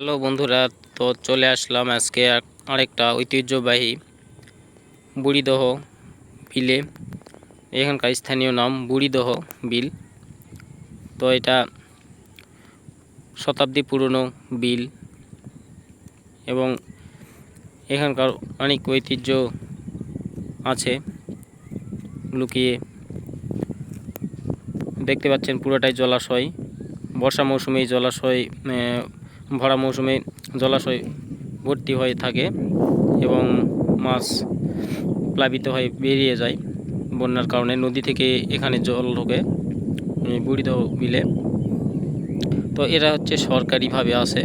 Hello বন্ধুরা, তো চলে আসলাম আজকে আরেকটা ঐতিহ্যবাহী বুড়িদহ বিলে। এখানকার স্থানীয় নাম বুড়িদহ বিল। তো এটা শতাব্দী পুরনো বিল এবং এখানকার অনেক ঐতিহ্য আছে। লুকিয়ে দেখতে পাচ্ছেন পুরোটাই জলাশয়। বর্ষা মৌসুমে জলাশয় ভরা মৌসুমে জলাশয় ভর্তি হয়ে থাকে এবং মাছ প্লাবিত হয়ে বেরিয়ে যায়। বন্যার কারণে নদী থেকে এখানে জল ঢোকে, এই বুড়িদহ বিলে তো এরা হচ্ছে সরকারিভাবে আছে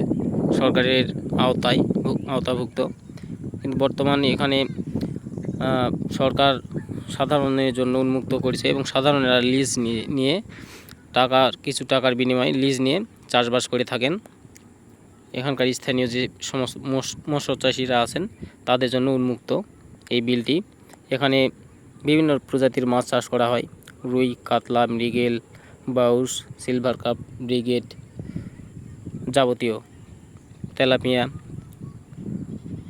সরকারের আওতায় আওতাভুক্ত। কিন্তু বর্তমানে এখানে সরকার সাধারণের জন্য উন্মুক্ত করেছে এবং সাধারণেরা লিজ নিয়ে টাকার কিছু টাকার বিনিময়ে লিজ নিয়ে চাষবাস করে থাকেন। এখানকার স্থানীয় যে সমস্ত মৎস- মৎস্য চাষিরা আছেন, তাদের জন্য উন্মুক্ত এই বিলটি। এখানে বিভিন্ন প্রজাতির মাছ চাষ করা হয়। রুই, কাতলা, মৃগেল, বাউস, সিলভার কাপ, ব্রিগেড যাবতীয়, তেলাপিয়া,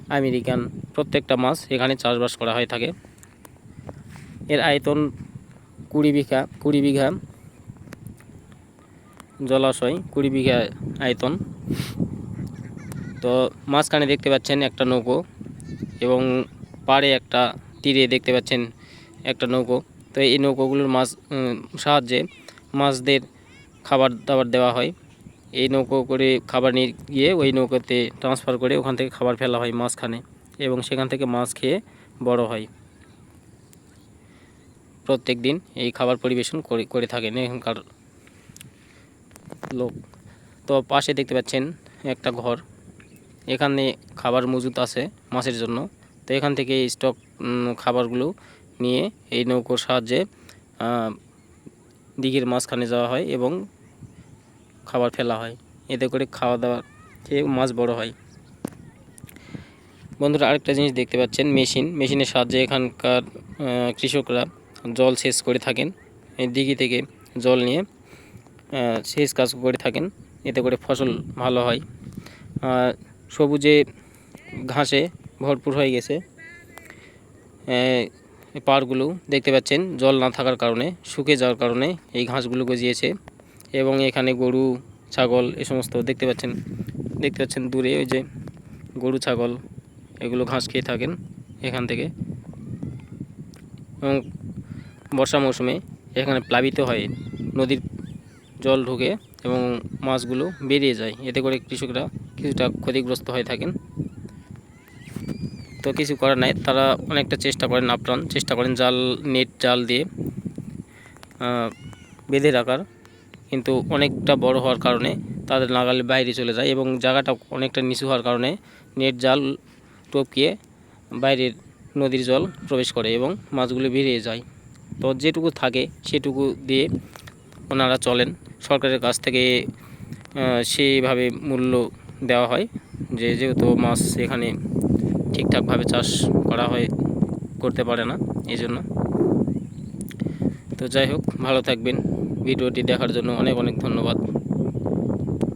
আমেরিকান প্রত্যেকটা মাছ এখানে চাষবাস করা হয়ে থাকে। এর আয়তন কুড়ি বিঘা কুড়ি বিঘা জলাশয়, কুড়ি বিঘা আয়তন। তো মাঝখানে দেখতে পাচ্ছেন একটা নৌকো এবং পাড়ে একটা তীরে দেখতে পাচ্ছেন একটা নৌকো। তো এই নৌকোগুলোর মাছ সাহায্যে মাছদের খাবার দাবার দেওয়া হয়। এই নৌকো করে খাবার নিয়ে গিয়ে ওই নৌকোতে ট্রান্সফার করে ওখান থেকে খাবার ফেলা হয় মাঝখানে এবং সেখান থেকে মাছ খেয়ে বড় হয়। প্রত্যেক দিন এই খাবার পরিবেশন করে করে থাকেন এখানকার লোক। তো পাশে দেখতে পাচ্ছেন একটা ঘর। এখানে খাবার মজুত আছে মাছের জন্য। তো এখান থেকে স্টক খাবারগুলো নিয়ে এই নৌকোর সাহায্যে দিঘির মাঝখানে যাওয়া হয় এবং খাবার ফেলা হয়। এতে করে খাওয়া দাওয়া খেয়ে মাছ বড় হয়। বন্ধুরা, আরেকটা জিনিস দেখতে পাচ্ছেন, মেশিন। মেশিনের সাহায্যে এখানকার কৃষকরা জল সেচ করে থাকেন। এই দিঘি থেকে জল নিয়ে সেচ কাজ করে থাকেন। এতে করে ফসল ভালো হয়। সবুজে ঘাসে ভরপুর হয়ে গেছে। পাড়গুলো দেখতে পাচ্ছেন, জল না থাকার কারণে, শুকে যাওয়ার কারণে এই ঘাসগুলো গজিয়েছে এবং এখানে গরু, ছাগল এ সমস্ত দেখতে পাচ্ছেন দেখতে পাচ্ছেন দূরে ওই যে গরু, ছাগল এগুলো ঘাস খেয়ে থাকেন এখান থেকে। এবং বর্ষা মৌসুমে এখানে প্লাবিত হয় নদীর জল ঢুকে এবং মাছগুলো বেরিয়ে যায়। এতে করে কৃষকরা কিছুটা ক্ষতিগ্রস্ত হয়ে থাকেন। তো কিছু করার নাই তারা অনেকটা চেষ্টা করেন আপ্রাণ চেষ্টা করেন জাল নেট জাল দিয়ে বেঁধে রাখার। কিন্তু অনেকটা বড় হওয়ার কারণে তাদের নাগালের বাইরে চলে যায় এবং জায়গাটা অনেকটা নিচু হওয়ার কারণে নেট জাল টপকিয়ে বাইরের নদীর জল প্রবেশ করে এবং মাছগুলো বেরিয়ে যায়। তো যেটুকু থাকে সেটুকু দিয়ে ওনারা চলেন। সরকারের কাছ থেকে আহ, সেইভাবে মূল্য দেওয়া হয়। যে যেহেতু মাছ এখানে ঠিকঠাকভাবে চাষ করা হয়, করতে পারে না এই জন্য তো যাই হোক, ভালো থাকবেন। ভিডিওটি দেখার জন্য অনেক অনেক ধন্যবাদ।